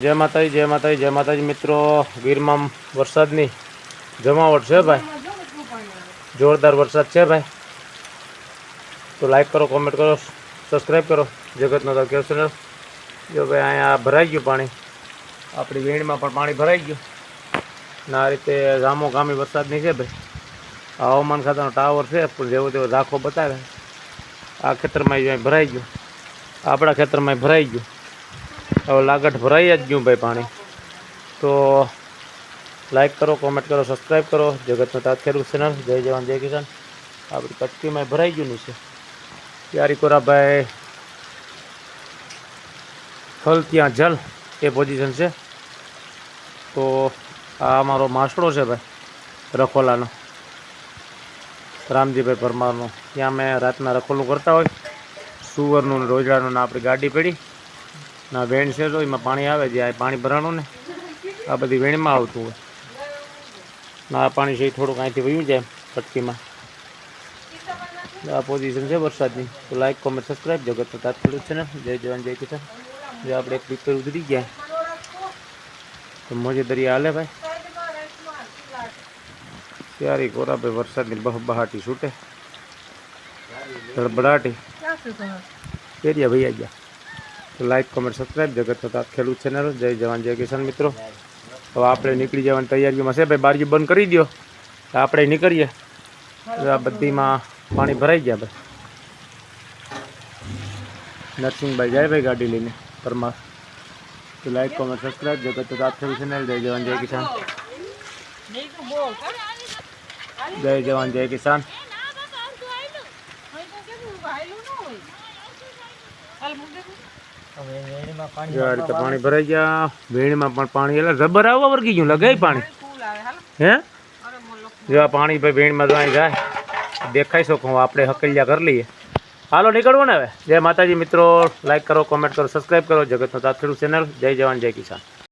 જય માતાજી જય માતાજી જય માતાજી મિત્રો, ગીરમાં વરસાદની જમાવટ છે ભાઈ. જોરદાર વરસાદ છે ભાઈ. તો લાઈક કરો કોમેન્ટ કરો સબસ્ક્રાઈબ કરો, જગતનો તો કેવ ચેનલ જો ભાઈ, અહીંયા ભરાઈ ગયું પાણી. આપણી વીણીમાં પણ પાણી ભરાઈ ગયું. ને આ રીતે ગામો ગામી વરસાદની છે ભાઈ. આ હવામાન ખાતાનો ટાવર છે, પણ જેવો તેવો ઝાંખો બતાવે. આ ખેતરમાં ભરાઈ ગયું. આપણા ખેતરમાં ભરાઈ ગયું. હવે લાગટ ભરાઈ જ ગયું ભાઈ પાણી. તો લાઈક કરો કોમેન્ટ કરો સબસ્ક્રાઈબ કરો. જગતનો તાત ચેનલ જય જવાન, જય કિસાન. આપણી કચકીમાં ભરાઈ ગયું છે. યારી કોરાભાઈ ફલ ત્યાં જલ એ પોઝિશન છે. તો આ અમારો માસડો છે ભાઈ, રખોલાનો. રામજીભાઈ પરમારનો. ત્યાં અમે રાતના રખોલું કરતા હોય. સુવરનું ને રોજડાનું ને આપણી ગાડી પડી. ના વેણ છે તો એમાં પાણી આવે જે આ પાણી ભરાણું ને આ બધી વેણમાં આવતું હોય. ના આ પાણી છે એ થોડુંક અહીંથી વયું જાય પટકીમાં આ પોઝિશન છે વરસાદની. તો લાઈક કોમેન્ટ સબસ્ક્રાઈબ જગત તો તાત્કાલિક છે ને. જય જવાન જય કિસાન. જે આપણે એક પીપર ઉતરી ગયા તો મોજે દરિયા હાલે ભાઈ. ત્યારે કોરાભાઈ વરસાદની બહબહાટી છૂટે. ધડબડાટી. કેરિયા ભૈયા ગયા. તો લાઈક કોમેન્ટ સબસ્ક્રાઈબ જગત થતા ખેડૂત ચેનલ જય જવાન જય કિસાન મિત્રો હવે આપણે નીકળી જવાની તૈયારીઓમાં છે. ભાઈ બારીઓ બંધ કરી દો તો આપણે નીકળીએ. હવે આ બધીમાં પાણી ભરાઈ ગયા ભાઈ. નરસિંહભાઈ જાય ભાઈ ગાડી લઈને પરમાર તો લાઈક, કોમેન્ટ સબસ્ક્રાઈબ જગત થતા ખેડૂત ચેનલ જય જવાન, જય કિસાન. જય જવાન, જય કિસાન. જો આ રીતે પાણી ભરાઈ ગયા. વેણમાં પણ પાણી એટલે રબર આવવા વર્ગી ગયું લગાઈ પાણી. હે? જો આ પાણી ભાઈ વેણમાં તો અહીં જાય. દેખાઈ શકો આપણે હકલિયા કરી લઈએ. હાલો નીકળવો ને હવે. જય માતાજી મિત્રો. લાઈક કરો કોમેન્ટ કરો સબસ્ક્રાઈબ કરો. જગતનો તાત ખેડૂત ચેનલ જય જવાન જય કિસાન.